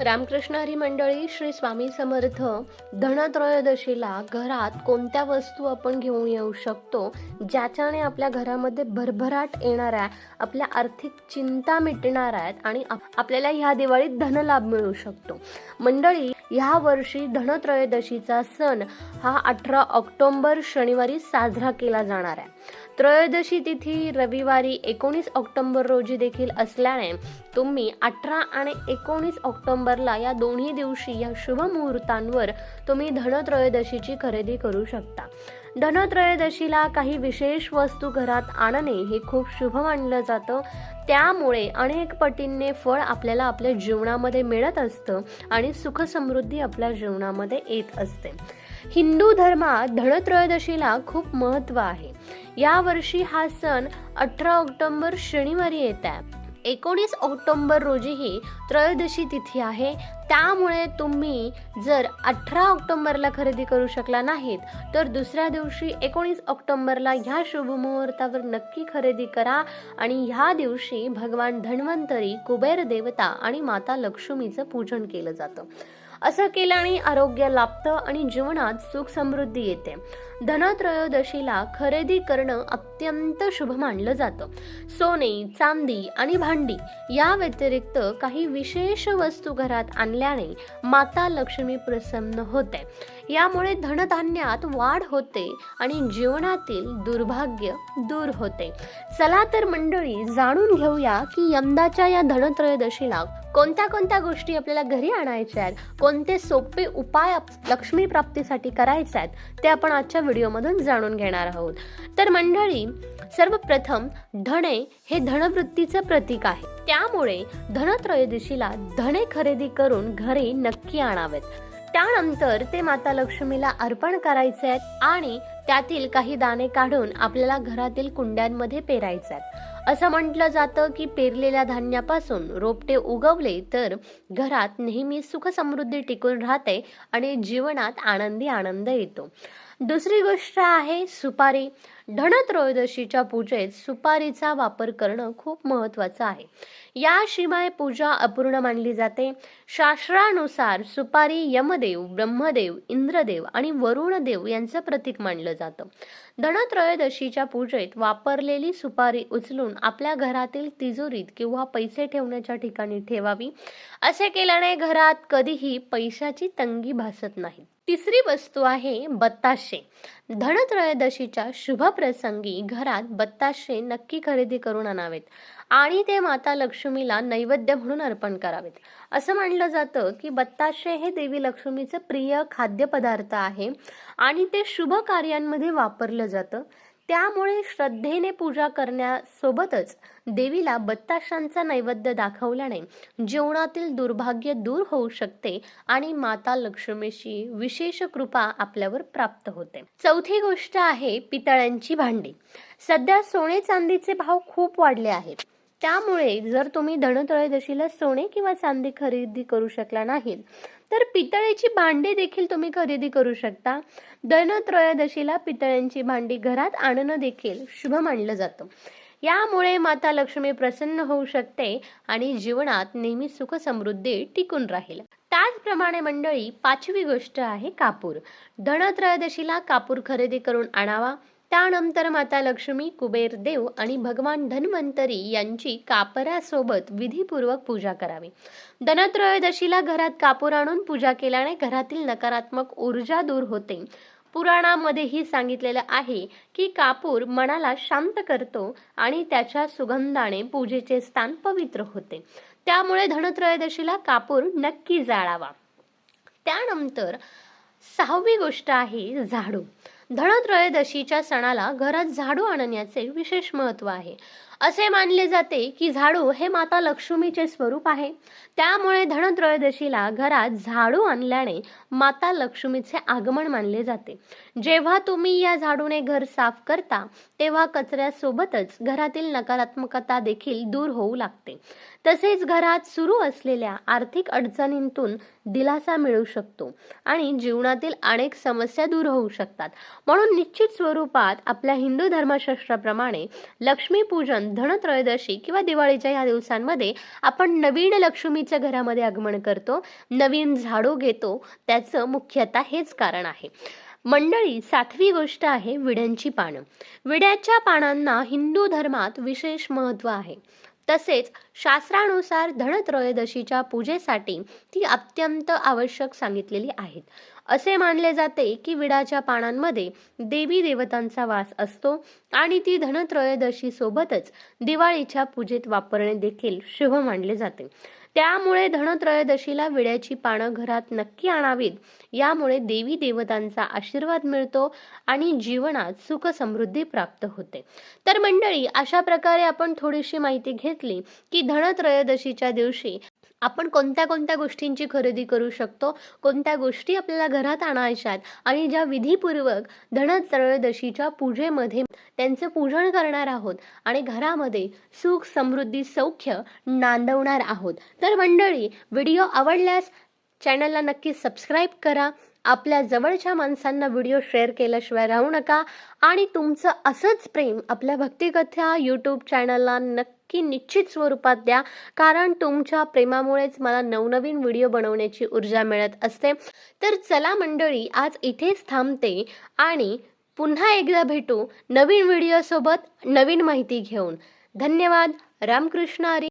रामकृष्ण हरी मंडळी श्री स्वामी समर्थ धनत्रयोदशीला घरात कोणत्या वस्तू आपण घेऊन येऊ शकतो ज्याच्याने आपल्या घरामध्ये भरभराट येणार आहे आपल्या आर्थिक चिंता मिटणार आहेत आणि आपल्याला ह्या दिवाळीत धनलाभ मिळू शकतो. मंडळी ह्या वर्षी धनत्रयोदशीचा सण हा अठरा ऑक्टोंबर शनिवारी साजरा केला जाणार आहे. त्रयोदशी तिथी रविवारी एकोणीस ऑक्टोंबर रोजी देखील असल्याने तुम्ही अठरा आणि एकोणीस ऑक्टोंबरला या दोन्ही दिवशी या शुभ मुहूर्तांवर तुम्ही धनत्रयोदशीची खरेदी करू शकता. धनत्रयोदशीला काही विशेष वस्तू घरात आणणे हे खूप शुभ मानलं जातं. त्यामुळे अनेक पटींने फळ आपल्याला आपल्या जीवनामध्ये मिळत असतं आणि सुख समृद्धी आपल्या जीवनामध्ये येत असते. हिंदू धर्मात धनत्रयोदशीला खूप महत्त्व आहे. यावर्षी हा सण अठरा ऑक्टोंबर शनिवारी येत आहे. एकोणीस ऑक्टोंबर रोजीही त्रयोदशी तिथी आहे. त्यामुळे तुम्ही जर अठरा ऑक्टोंबरला खरेदी करू शकला नाहीत तर दुसऱ्या दिवशी एकोणीस ऑक्टोंबरला ह्या शुभमुहूर्तावर नक्की खरेदी करा आणि ह्या दिवशी भगवान धन्वंतरी कुबेर देवता आणि माता लक्ष्मीचं पूजन केलं जातं. असं केल्याने आरोग्य लाभतं आणि जीवनात सुख समृद्धी येते. धनत्रयोदशीला खरेदी करणं अत्यंत शुभ मानलं जातं. सोने चांदी आणि भांडी या व्यतिरिक्त काही विशेष वस्तू घरात आणल्याने माता लक्ष्मी प्रसन्न होते. यामुळे धनधान्यात वाढ होते आणि जीवनातील दुर्भाग्य दूर होते. चला तर मंडळी जाणून घेऊया की यंदाच्या या धनत्रयोदशीला कोणत्या कोणत्या गोष्टी आपल्याला घरी आणायच्या आहेत? कोणते सोपे उपाय आप- लक्ष्मी प्राप्तीसाठी करायचे आहेत? ते आपण आजच्या व्हिडिओमधून जाणून घेणार आहोत. तर मंडळी सर्वप्रथम धणे हे धनवृत्तीचं प्रतीक आहे. त्यामुळे धनत्रयोदशीला धने खरेदी करून घरी नक्की आणावेत. त्यानंतर ते माता लक्ष्मीला अर्पण करायचे आहेत आणि त्यातील काही दाणे काढून आपल्याला घरातील कुंड्यांमध्ये पेरायचे आहेत. असं म्हटलं जातं की पेरलेल्या धान्यापासून रोपटे उगवले तर घरात नेहमी सुख समृद्धी टिकून राहते आणि जीवनात आनंदी आनंद येतो. दुसरी गोष्ट आहे सुपारी. धनत्रयोदशीच्या पूजेत सुपारीचा वापर करणं खूप महत्त्वाचं आहे. याशिवाय पूजा अपूर्ण मानली जाते. शास्त्रानुसार सुपारी यमदेव ब्रह्मदेव इंद्रदेव आणि वरुणदेव यांचं प्रतीक मानलं जातं. धनत्रयोदशीच्या पूजेत वापरलेली सुपारी उचलून आपल्या घरातील तिजोरीत किंवा पैसे ठेवण्याच्या ठिकाणी ठेवावी. असे केल्याने घरात कधीही पैशाची तंगी भासत नाही. तिसरी वस्तू आहे बत्ताशे. धनत्रयोदशीच्या शुभ प्रसंगी घरात बत्ताशे नक्की खरेदी करून आणावेत आणि ते माता लक्ष्मीला नैवेद्य म्हणून अर्पण करावेत. असं मानलं जातं की बत्ताशे हे देवी लक्ष्मीचं प्रिय खाद्यपदार्थ आहे आणि ते शुभ कार्यांमध्ये वापरलं जातं. त्यामुळे श्रद्धेने पूजा करण्यासोबतच देवीला बत्ताशांचा नैवेद्य दाखवल्याने जीवनातील दुर्भाग्य दूर होऊ शकते आणि माता लक्ष्मीची विशेष कृपा आपल्यावर प्राप्त होते. चौथी गोष्ट आहे पितळ्यांची भांडी. सध्या सोने चांदीचे भाव खूप वाढले आहेत. त्यामुळे जर तुम्ही धनत्रयोदशीला सोने किंवा चांदी खरेदी करू शकला नाहीत तर पितळेची भांडी देखील तुम्ही खरेदी करू शकता. धनत्रयोदशीला पितळ्यांची भांडी घरात आणणं देखील शुभ मानलं जातं. यामुळे माता लक्ष्मी प्रसन्न होऊ शकते आणि जीवनात नेहमी सुख समृद्धी टिकून राहील. त्याचप्रमाणे मंडळी पाचवी गोष्ट आहे कापूर. धनत्रयोदशीला कापूर खरेदी करून आणावा. त्यानंतर माता लक्ष्मी कुबेर देव आणि भगवान धन्वंतरी यांची कापरासोबत विधीपूर्वक पूजा करावी. धनत्रयोदशीला घरात कापूर आणून पूजा केल्याने घरातील नकारात्मक ऊर्जा दूर होते. पुराणामध्येही सांगितलेलं आहे की कापूर मनाला शांत करतो आणि त्याच्या सुगंधाने पूजेचे स्थान पवित्र होते. त्यामुळे धनत्रयोदशीला कापूर नक्की जाळावा. त्यानंतर सहावी गोष्ट आहे झाडू. धनत्रयोदशीच्या सणाला घरात झाडू आणण्याचे विशेष महत्त्व आहे. असे मानले जाते की झाडू हे माता लक्ष्मीचे स्वरूप आहे. त्यामुळे धनत्रयोदशीला घरात झाडू आणल्याने माता लक्ष्मीचे आगमन मानले जाते. जेव्हा तुम्ही या झाडूने घर साफ करता तेव्हा कचऱ्यासोबतच घरातील नकारात्मकता देखील दूर होऊ लागते. तसेच घरात सुरू असलेल्या आर्थिक अडचणींतून दिलासा मिळू शकतो आणि जीवनातील अनेक समस्या दूर होऊ शकतात. म्हणून निश्चित स्वरूपात आपल्या हिंदू धर्मशास्त्राप्रमाणे लक्ष्मीपूजन धनत्रयोदशी किंवा दिवाळीच्या या दिवसांमध्ये आपण नवीन लक्ष्मीच्या घरामध्ये आगमन करतो नवीन झाडू घेतो त्याचं मुख्यतः हेच कारण आहे. मंडळी सातवी गोष्ट आहे विड्यांची पानं. विड्याच्या पानांना हिंदू धर्मात विशेष महत्त्व आहे. तसेच शास्त्रानुसार धनत्रयोदशीच्या पूजेसाठी ती अत्यंत आवश्यक सांगितलेली आहेत. असे मानले जाते की विडाच्या पानांमध्ये देवी देवतांचा वास असतो आणि ती धनत्रयोदशी सोबतच दिवाळीच्या पूजेत वापरणे देखील शुभ मानले जाते. त्यामुळे धनत्रयोदशीला विड्याची पानं घरात नक्की आणावीत. यामुळे देवी देवतांचा आशीर्वाद मिळतो आणि जीवनात सुख समृद्धी प्राप्त होते. तर मंडळी अशा प्रकारे आपण थोडीशी माहिती घेतली की धनत्रयोदशीच्या दिवशी आपण कोणत्या कोणत्या गोष्टींची खरेदी करू शकतो कोणत्या गोष्टी आपल्याला घरात आणायच्यात आणि ज्या विधीपूर्वक धनत्रयोदशीच्या पूजेमध्ये त्यांचं पूजन करणार आहोत आणि घरामध्ये सुख समृद्धी सौख्य नांदवणार आहोत. तर मंडळी व्हिडिओ आवडल्यास चॅनलला नक्की सबस्क्राईब करा. आपल्या जवळच्या माणसांना व्हिडिओ शेअर केल्याशिवाय राहू नका. आणि तुमचं असंच प्रेम आपल्या भक्तिकथा यूट्यूब चॅनलला नक्की निश्चित स्वरूपात द्या. कारण तुमच्या प्रेमामुळेच मला नवनवीन व्हिडिओ बनवण्याची ऊर्जा मिळत असते. तर चला मंडळी आज इथेच थांबते. आणि पुन्हा एकदा भेटू नवीन व्हिडिओसोबत नवीन माहिती घेऊन. धन्यवाद. रामकृष्ण हरी.